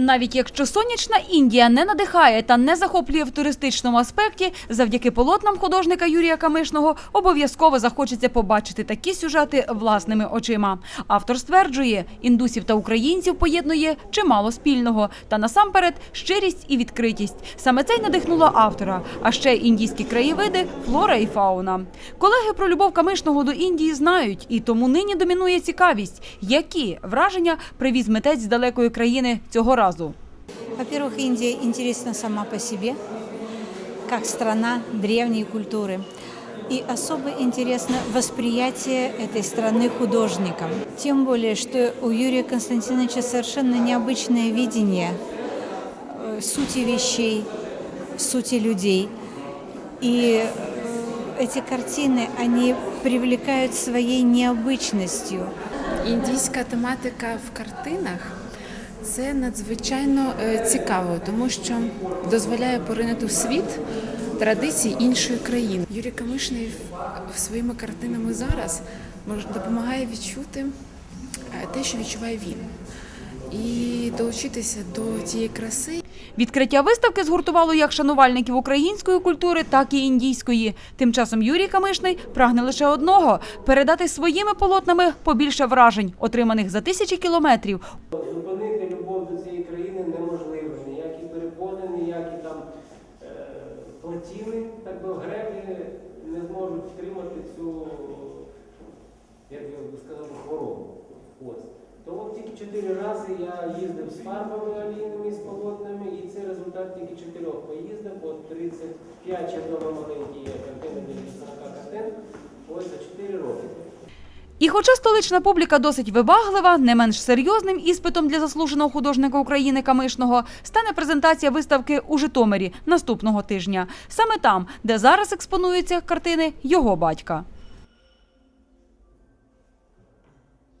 Навіть якщо сонячна Індія не надихає та не захоплює в туристичному аспекті, завдяки полотнам художника Юрія Камишного обов'язково захочеться побачити такі сюжети власними очима. Автор стверджує, індусів та українців поєднує чимало спільного, та насамперед щирість і відкритість. Саме це й надихнуло автора. А ще індійські краєвиди, флора і фауна. Колеги про любов Камишного до Індії знають, і тому нині домінує цікавість, які враження привіз митець з далекої країни цього разу. Во-первых, Индия интересна сама по себе, как страна древней культуры. И особо интересно восприятие этой страны художникам. Тем более, что у Юрия Константиновича совершенно необычное видение э, сути вещей, сути людей. И э, эти картины, они привлекают своей необычностью. Індійська тематика в картинах це надзвичайно е, цікаво, тому що дозволяє поринути в світ традицій іншої країни. Юрій Камишний своїми картинами зараз допомагає відчути е, те, що відчуває він, і долучитися до тієї краси, Відкриття виставки згуртувало як шанувальників української культури, так і індійської. Тим часом Юрій Камишний прагне лише одного передати своїми полотнами побільше вражень, отриманих за тисячі кілометрів. Плотіни, так би греблі не зможуть втримати цю, як я би сказав, хворобу. Ось. То от тільки чотири рази я їздив з фарбами олійними, з полотнами, і це результат тільки чотирьох поїздок. От 35 чи вдома маленькі І хоча столична публіка досить вибаглива, не менш серйозним іспитом для заслуженого художника України Камишного стане презентація виставки у Житомирі наступного тижня. Саме там, де зараз експонуються картини його батька.